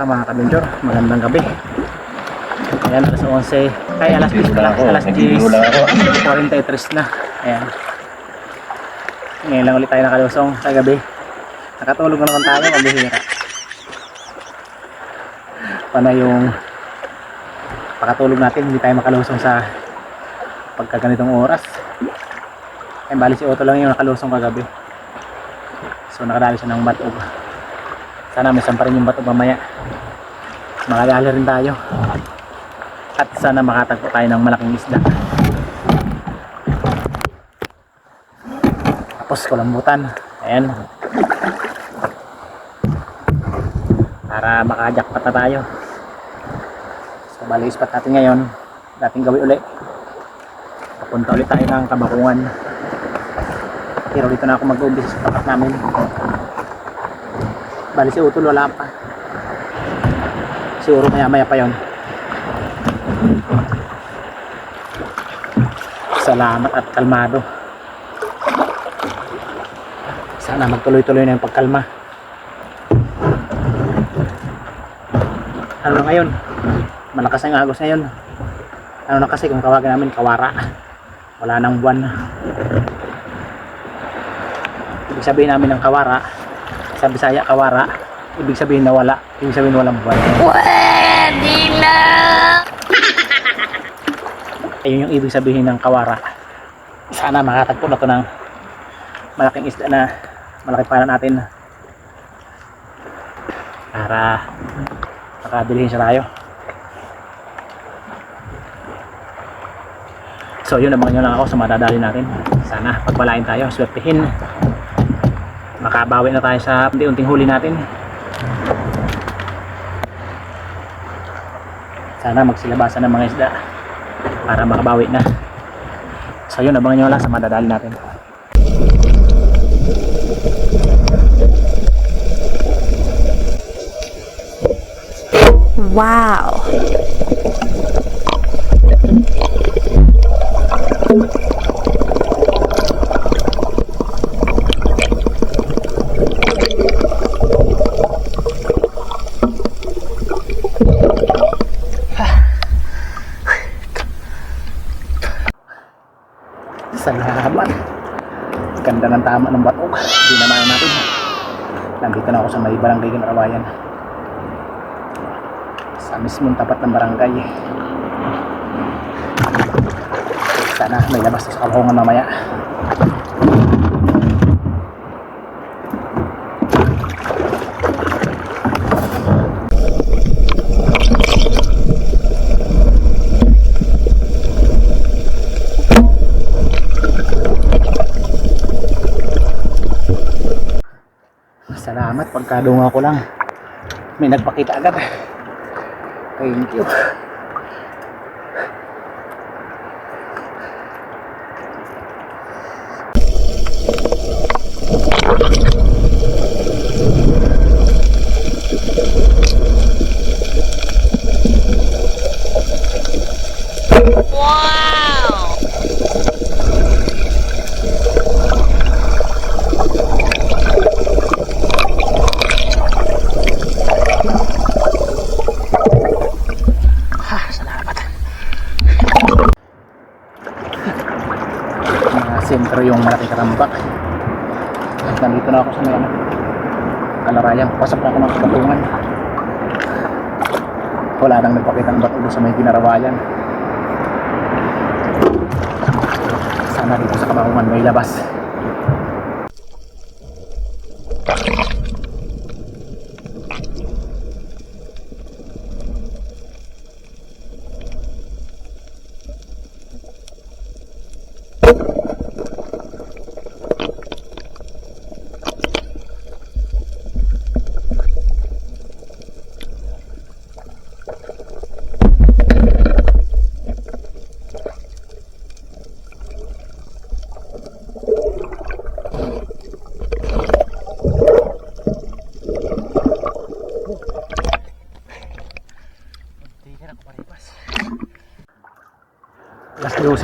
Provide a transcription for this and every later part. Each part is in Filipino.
Kamusta mga kabinjor? Magandang gabi. Ayan, alas 11. Ay, alas 10 pala. Alas 10. 43 na. Ayan. Ngayon lang ulit tayo nakalusong sa gabi. Nakatulog na naman tayo, mabihira. Paano yung pakatulog natin, hindi tayo makalusong sa pagkaganitong oras. Ay, bali si Otto lang yung nakalusong kagabi. So, nakadali siya ng batog. Sana may pa rin yung batog mamaya. Makadali rin tayo. At sana makatagpo tayo ng malaking isda. Tapos kulambutan. Ayan. Para makajakpat na tayo. So bali spot natin ngayon. Dating gawi uli. Papunta ulit tayo ng kabakungan. Pero dito na ako mag-umbis sa tapat namin. Bali si Utol wala pa. Siguro maya maya pa yon. Salamat at kalmado. Sana magtuloy-tuloy na yung pagkalma. Ano na ngayon? Malakas ang agos ngayon. Ano na kasi kung tawagan namin kawara. Wala nang buwan. Ibig sabihin namin ng kawara, sa Bisaya kawara, ibig sabihin na wala. Ibig sabihin walang buwan. Pwede na! Ayun yung ibig sabihin ng kawara. Sana makatagpo na to ng malaking isda na malaki para natin para makabilihin siya tayo. So yun, abangan nyo lang ako sa madadali natin. Sana pagpalain tayo, swertihin. Makabawi na tayo sa unti-unting huli natin. Sana magsilabasan ng mga isda para makabawi na. So yun, abangan nyo lang sa madadali natin. Wow! Salamat. Ganda ng tama ng batog. Hindi naman natin. Nandito na ako sa may barangay Ginarawayan. Sa mismong tapat ng barangay. Sana may labas sa kalhongan mamaya. Salamat, pagkadunga ko lang. May nagpakita agad. Thank you. Wow! Ha, salamat. Mga sentro yung malaking karambak. At nandito na ako sa may ano, kalarayan. Pasok na ako ng kabatungan. Wala nang nagpakita ng bato sa may ginarawayan. Sana dito sa kabatungan may labas.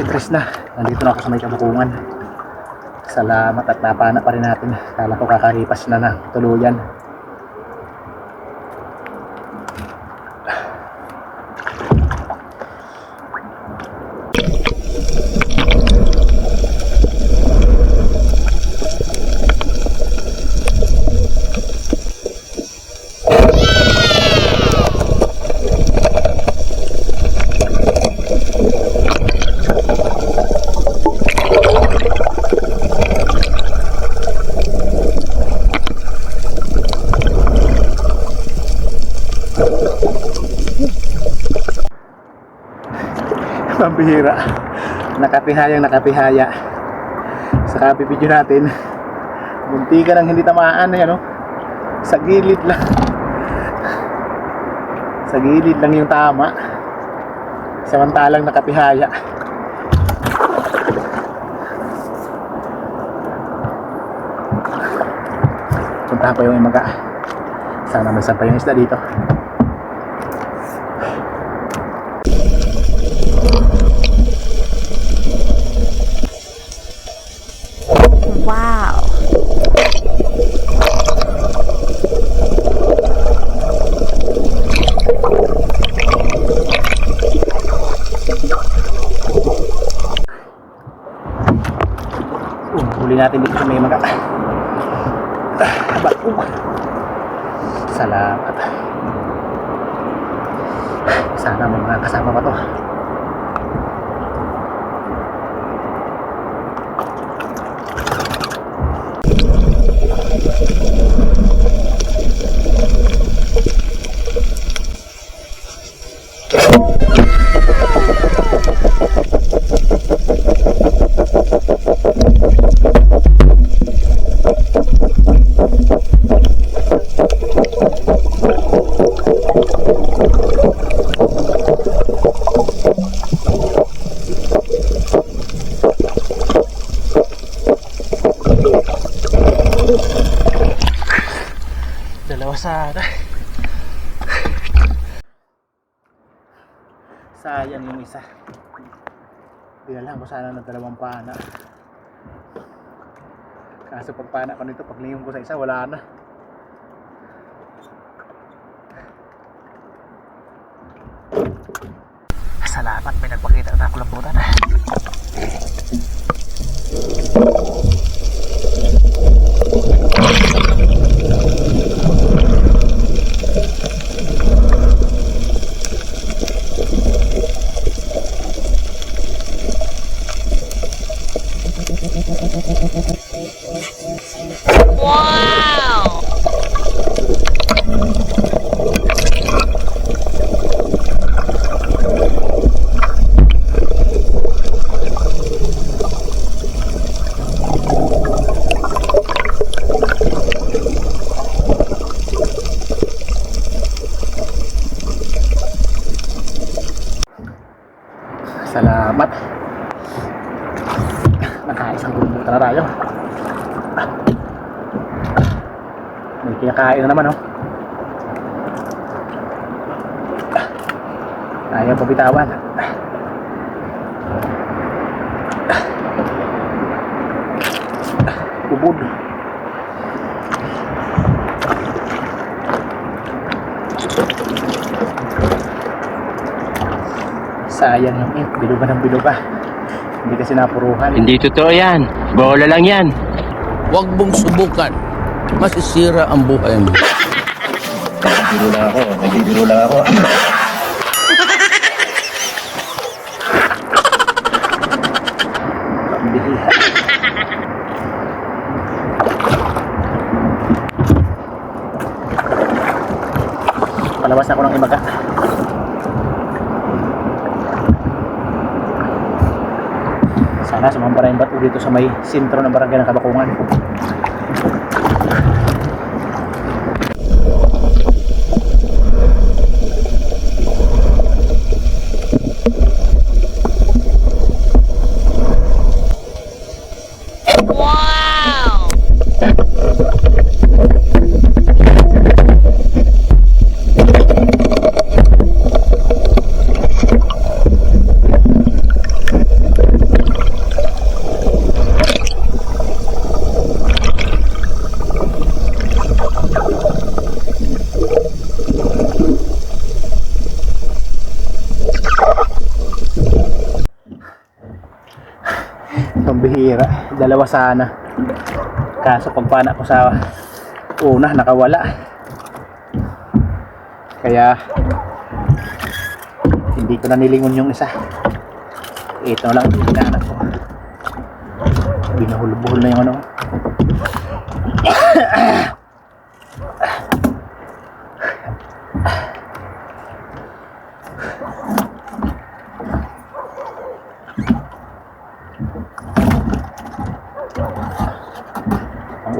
Alas 12 na. Nandito na ako sa may kabukungan. Salamat at napana pa rin natin. Kala ko kakaripas na na tuluyan. Ang bihira. Nakatihayang nakatihaya. Sa video natin. Munti ka nang hindi tamaan na yan, no? Sa gilid lang. Sa gilid lang yung tama. Samantalang nakatihaya. Puntahan ko yung imaga. Sana may sampay yung isda dito. Natin dito sa may maga. Aba, uh. Salamat. Dalawa sana. Sayang yung isa. Dinalahan ko sana ng dalawang pana. Kaso pag pana ko nito, pag ko sa isa, wala na. Salamat, may nagpakita na ako lambutan. Wow. Salamat. Nakaisang bulubutan na tayo. May kinakain na naman, oh. Ayaw pabitawan. Ubod. Sayang yung ink. Biluga ng biluga. Hindi kasi napuruhan. Hindi totoo yan. Bola lang yan. Huwag mong subukan. Masisira ang buhay mo. Nagbibiro lang ako. Nagbibiro lang ako. Pambihira. Palawas ako ng imaga. Yung bato dito sa may sentro ng barangay ng Kabakungan. Wow. Pambihira. Dalawa sana. Kaso pagpana ko sa una, nakawala. Kaya hindi ko na nilingon yung isa. Ito lang yung hinahanap ko. Binuhul-buhol na yung ano.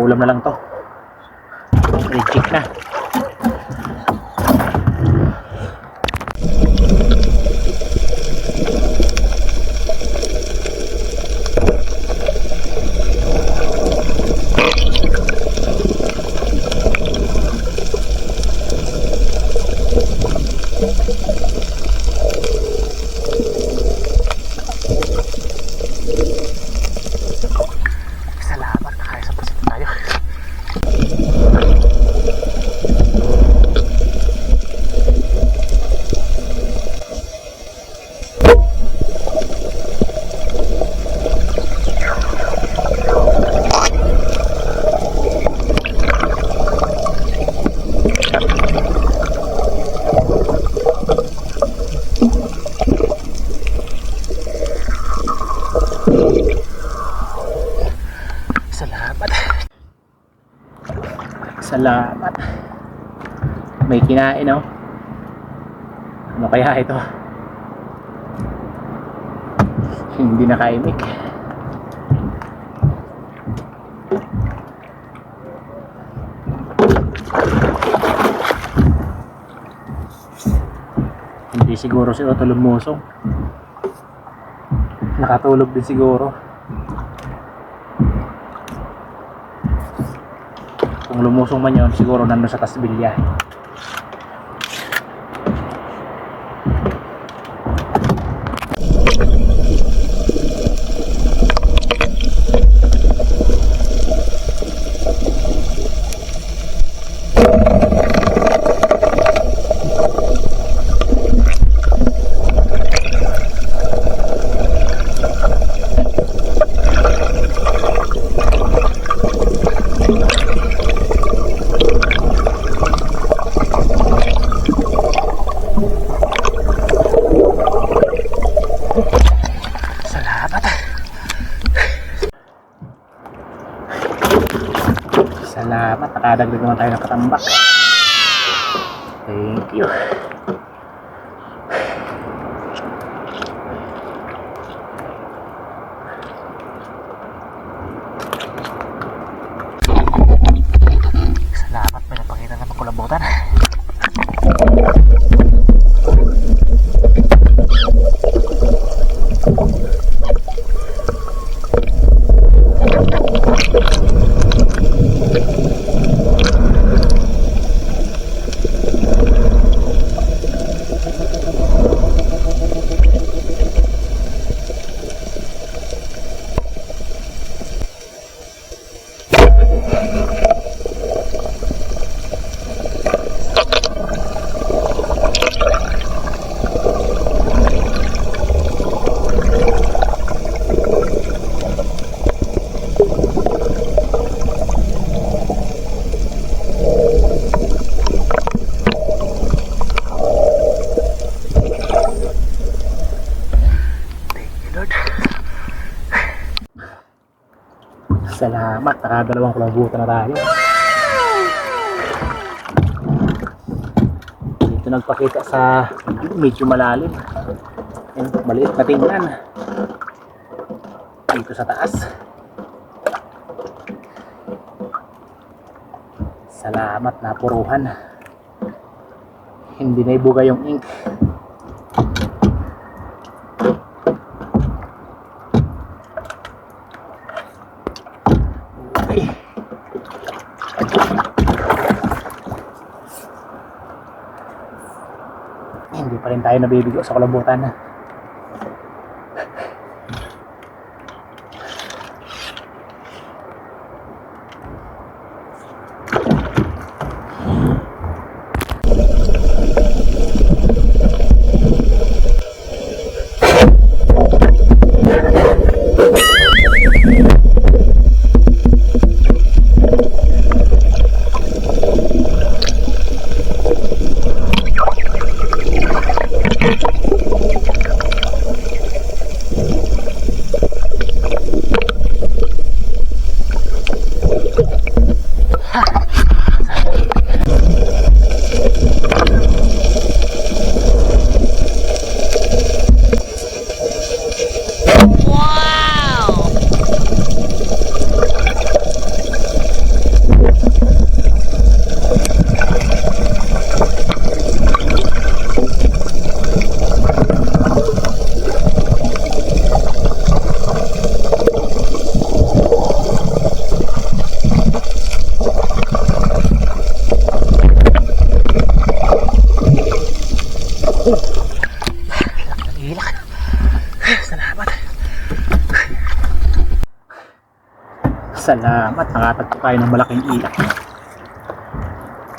ulam na lang to. Salamat. May kinain, oh. Ano kaya ito? Hindi nakaimik. Hindi siguro si Otto lumusong. Nakatulog din siguro. Lumusong man yun, siguro nandun sa tasbilya. Salamat. Salamat. Nakadagdag naman tayo ng katambak. Thank you. Salamat. May napakita na makulabutan. Lord. Salamat, nakadalawang na tayo. Dito nagpakita sa medyo malalim. Yan, maliit na tingnan. Dito sa taas. Salamat, napuruhan. Hindi na ibuga yung ink. Okay. Hindi pa rin tayo nabibigo sa Oh. Hilak. Salamat. Salamat. Nakatag po tayo ng malaking ilak.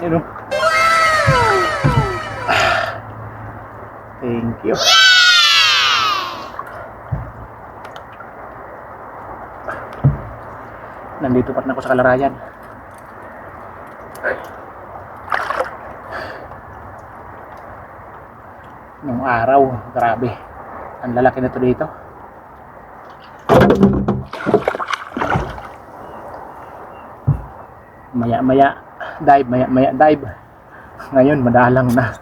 Ano? Thank you. Nandito pa rin ako sa kalarayan. Ay. Nung araw, grabe. Ang lalaki na to dito. Maya maya dive, maya maya dive. Ngayon, madalang na.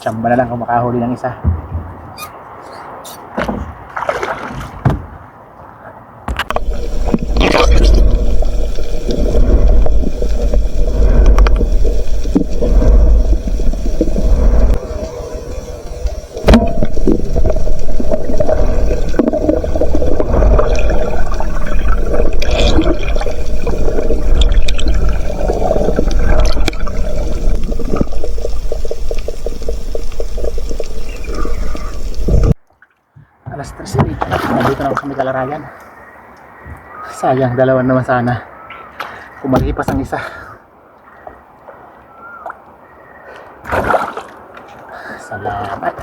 Tsamba na lang kung makahuli ng isa. Alas 3 dito na. Nandito na ako sa may Kalarayan. Sayang, dalawa naman sana. Kung malipas ang isa. Salamat.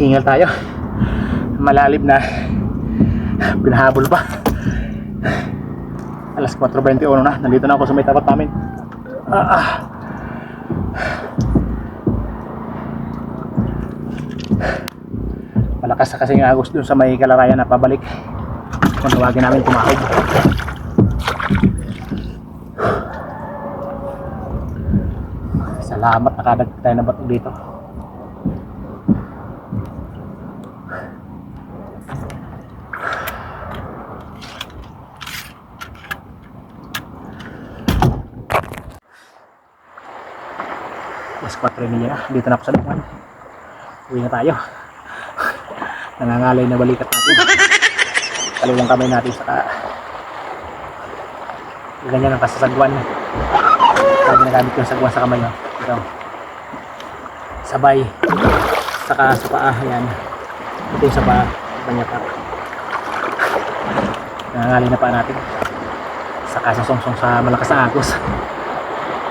Hingal tayo. Malalim na. Pinahabol pa. Alas 4.21 na. Nandito na ako sa may tapat namin. Ah, ah. Malakas na kasi ng agos dun sa may kalarayan na pabalik. Kung tawagin namin tumahog. Salamat nakadag tayo na bato dito. Alas 4 niya na. Dito na ako sa lupan. Uwi na tayo. Nangangalay na balikat natin. Kaliwang kamay natin sa ganyan ang kasasagwan. Kaya ginagamit yung sagwan sa kamay. Oh. Ito. Sabay. Saka sa paa. Yan. Ito yung sa paa. Banyatak. Nangangalay na pa natin. Saka sa songsong sa malakas na agos.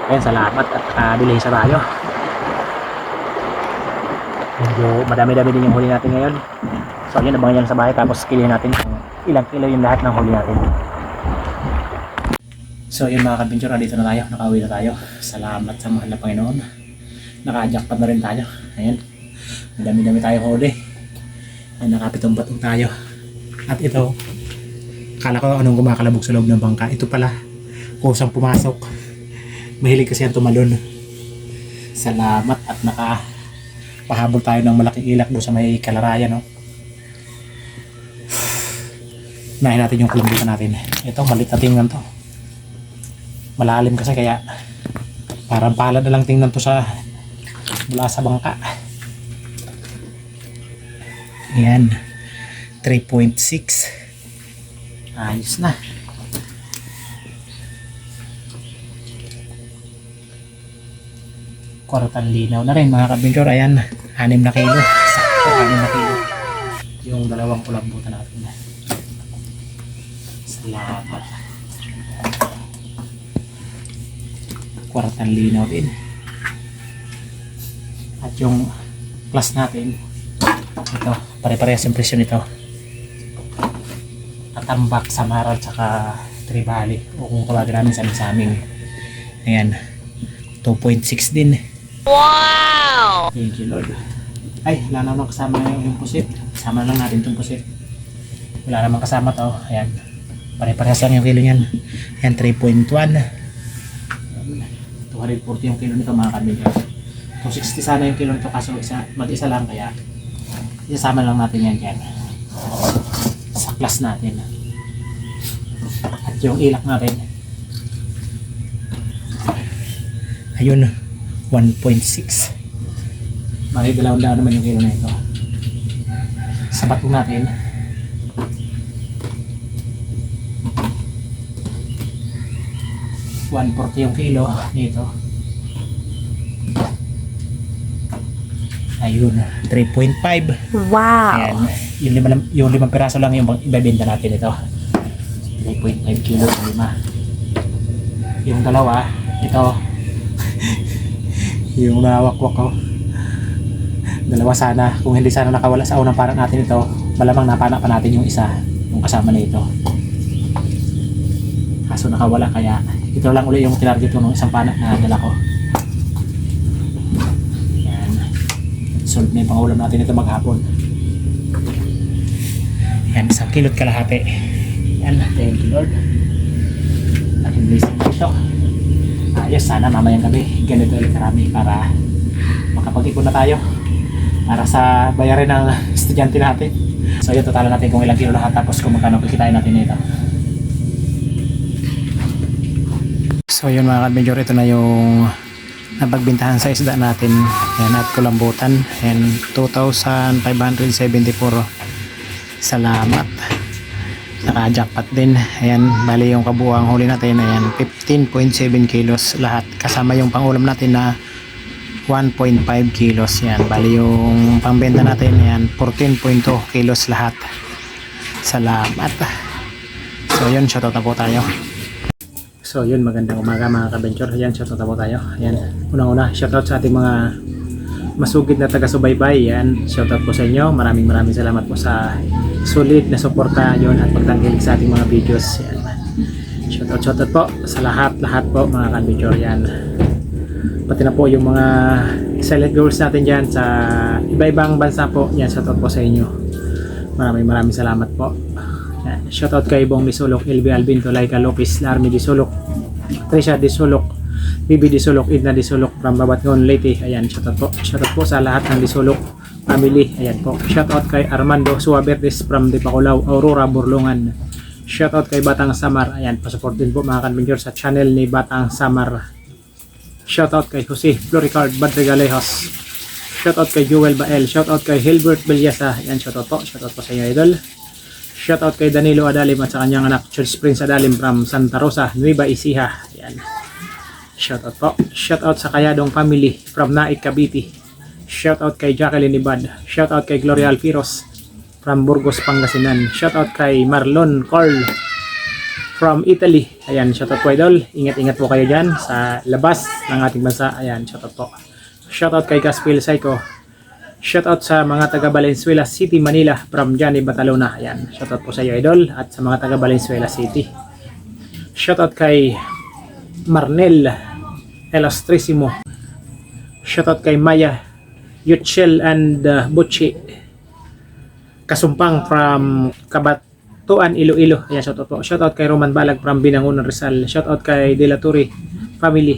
Ayan, salamat at nakadelay sa tayo. Medyo madami-dami din yung huli natin ngayon. So yun, abangan yan sa bahay tapos kilihin natin kung ilang kilo yung lahat ng huli natin. So yun mga kabintura, dito na tayo, nakauwi na tayo. Salamat sa mahal na Panginoon. Naka-jackpot na rin tayo. Ayan, madami-dami tayo huli. Ayan, nakapitong batong tayo. At ito, kala ko anong gumakalabog sa loob ng bangka. Ito pala, kusang pumasok. Mahilig kasi ang tumalon. Salamat at naka pahabol tayo ng malaking ilak doon sa may kalarayan. No? Nahin natin yung kulambutan natin. Ito, malit na tingnan to. Malalim kasi kaya parang pala na lang tingnan to sa mula sa bangka. Yan. 3.6 Ayos na. Kwartang linaw na rin mga kabinyor ayan 6 na kilo sakto 6 na kilo yung dalawang kulambutan natin salamat kwartang linaw din at yung plus natin ito pare-parehas yung presyo nito Atambak, Samaral, tsaka Tribali o kung tawagin namin sa amin sa amin ayan 2.6 din Wow! Thank you, Lord. Ay, wala naman kasama yung, yung pusit. Kasama lang natin itong pusit. Wala naman kasama to. Ayan. Pare-parehas lang yung kilo niyan. Ayan, 3.1. 240 yung kilo nito mga kabinyo. 260 sana yung kilo nito kaso isa, mag-isa lang kaya isasama lang natin yan dyan. Sa class natin. At yung ilak natin. Ayun. 1.6 bali dalawang daan naman yung kilo na ito. Sapat po natin. one forty yung kilo nito. Ayun 3.5 wow. Ayan. yung lima, yung limang piraso lang yung ibebenta natin ito. 3.5 kilo yung lima. Yung dalawa ito yung nawakwak ko. Dalawa sana. Kung hindi sana nakawala sa unang para natin ito, malamang napana pa natin yung isa, yung kasama na ito. Kaso nakawala kaya ito lang uli yung tinarget ko nung isang panak na dala ko. Yan. Solve na yung pangulam natin ito maghapon. Yan, isang kilot kalahati. Yan, thank you Lord. Ating blessing dito. Ayos, sana mamayang gabi. Ganito ulit karami para makapag-ipon na tayo. Para sa bayarin ng estudyante natin. So yun, totalan natin kung ilang kilo lahat tapos kung magkano kikitain natin nito. So yun mga kadmedyor, ito na yung napagbintahan sa isda natin. Yan at kulambutan. Yan 2,574. Salamat. Naka-jackpot din. Ayan, bali yung kabuang huli natin. Ayan, 15.7 kilos lahat. Kasama yung pangulam natin na 1.5 kilos. Yan, bali yung pambenta natin. Yan, 14.2 kilos lahat. Salamat. So yun, shoutout na po tayo. So yun, magandang umaga mga ka-venture. Yan, shoutout na po tayo. Yan, unang-una, shoutout sa ating mga masugid na taga-subaybay. Yan, shoutout po sa inyo. Maraming maraming salamat po sa sulit na suporta yon at pagtangkilik sa ating mga videos. Yan. Shoutout, shoutout po sa lahat, lahat po mga ka-venture. Yan. Pati na po yung mga silent viewers natin dyan sa iba-ibang bansa po. Yan, shoutout po sa inyo. Maraming maraming salamat po. Yan. Shoutout kay Bong Disulok, LB Albin, Tolaika Lopez, Larmy Disulok, Trisha Disulok, Bibi Disulok, Idna Disulok from Babatngon, Leyte. Ayan, shoutout po. Shoutout po sa lahat ng Disulok family. Ayan po. Shoutout kay Armando Suabertes from Dipaculaw, Aurora, Burlungan. Shoutout kay Batang Samar. Ayan, pasupport din po mga kanbingyor sa channel ni Batang Samar. Shoutout kay Jose Floricard Badregalejos. Shoutout kay Joel Bael. Shoutout kay Hilbert Belyasa. Ayan, shoutout po. Shoutout po sa inyo, idol. Shoutout kay Danilo Adalim at sa kanyang anak Church Prince Adalim from Santa Rosa, Nueva Ecija. Ayan. Shoutout po. Shoutout sa Kayadong family from Naik, Cavite. Shoutout kay Jacqueline Ibad. Shoutout kay Gloria Alfiros from Burgos, Pangasinan. Shoutout kay Marlon Carl from Italy. Ayan, shoutout po idol. Ingat-ingat po kayo dyan sa labas ng ating bansa. Ayan, shoutout po. Shoutout kay Gaspil Psycho. Shoutout sa mga taga Valenzuela City, Manila from Johnny Batalona. Ayan, shoutout po sa iyo idol at sa mga taga Valenzuela City. Shoutout kay Marnel Elastrissimo. Shoutout kay Maya Yutchel and uh, Butchi. Kasumpang from Kabatuan, Iloilo. Ayan, shoutout po. Shoutout kay Roman Balag from Binangonan, Rizal. Shoutout kay De La Torre family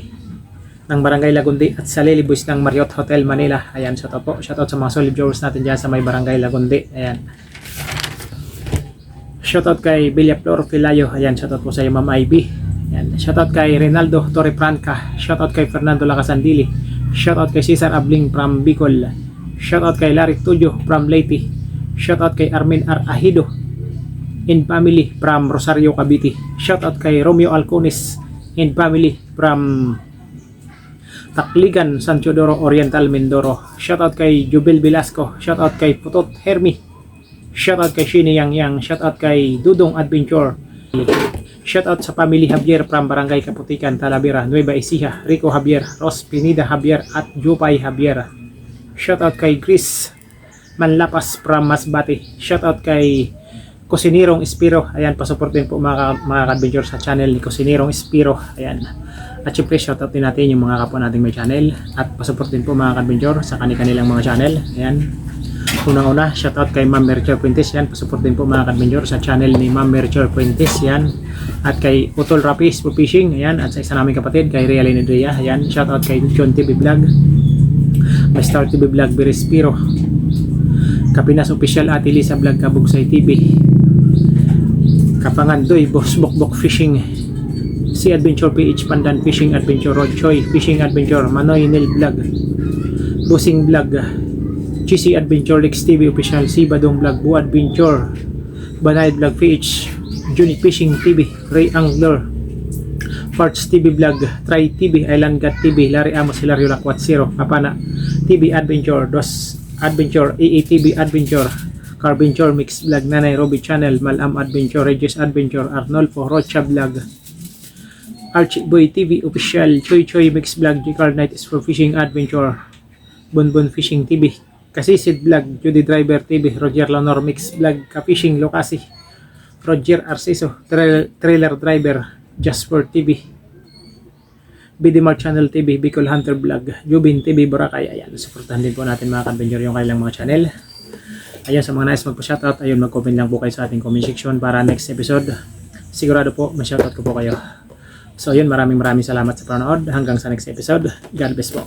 ng Barangay Lagundi at sa Lily Boys ng Marriott Hotel Manila. Ayan, shoutout po. Shoutout sa mga solid viewers natin dyan sa may Barangay Lagundi. Ayan. Shoutout kay Villa Flor Filayo. Ayan, shoutout po sa iyo Ma'am Ivy. Ayan. Shoutout kay Rinaldo Torrefranca. Shoutout kay Fernando Lacasandili. Shoutout kay Cesar Abling from Bicol. Shoutout kay Larry Tulio from Leyte. Shoutout kay Armin R. Ahido in family from Rosario Cavite. Shoutout kay Romeo Alcones in family from Takligan, San Teodoro Oriental, Mindoro. Shoutout kay Jubel Velasco. Shoutout kay Putot Hermi. Shoutout kay Shini Yang Yang. Shoutout kay Dudong Adventure. Shoutout sa family Javier from Barangay Kaputikan, Talavera, Nueva Ecija, Rico Javier, Ros Pinida Javier at Jupay Javier. Shoutout kay Chris Manlapas from Masbate. Shoutout kay Kusinirong Espiro. Ayan, pasuportin po mga, mga ka-adventure sa channel ni Kusinirong Espiro. Ayan. At syempre, shoutout din natin yung mga kapwa nating may channel. At pasuportin po mga ka-adventure sa kanilang mga channel. Ayan. Unang-una, shoutout kay Ma'am Merchel Puentes. Yan, pasuportin po mga ka-adventure sa channel ni Ma'am Merchel Puentes. Yan. At kay Utol Rapis for Fishing. Ayan. At sa isa naming kapatid, kay Realin Andrea. Ayan. Shoutout kay John TV Vlog. May TV Vlog, Birispiro. Kapinas Official Ate Lisa Vlog Kabugsay TV. Kapangandoy Boss Bokbok Fishing. Si Adventure PH Pandan Fishing Adventure Rod Choi Fishing Adventure Manoy Nil Vlog. Busing Vlog. GC Adventure Lex TV Official Si Badong Vlog Bu Adventure Banay Vlog PH Juni Fishing TV Ray Angler Parts TV Vlog, Try TV, Island God TV, Larry Amos, Hilario Lakwat Zero, Papana, TV Adventure, Dos Adventure, AATV Adventure, Carventure Mix Vlog, Nanay Roby Channel, Malam Adventure, Regis Adventure, Arnolfo Rocha Vlog, Archie Boy TV Official, Choi Choi Mix Vlog, G-Car Night is for Fishing Adventure, Bonbon Fishing TV, Kasisid Vlog, Judy Driver TV, Roger Lanor Mix Vlog, Ka-Fishing Lokasi, Roger Arciso, Trail- Trailer Driver, Jasper TV, BDMar Channel TV, Bicol Hunter Vlog, Jubin TV, Boracay. Ayan, supportahan din po natin mga ka-adventure yung kailang mga channel. Ayun, sa mga nice magpa-shoutout, ayun, mag-comment lang po kayo sa ating comment section para next episode. Sigurado po, ma-shoutout ko po kayo. So, ayun, maraming maraming salamat sa panonood. Hanggang sa next episode. God bless po.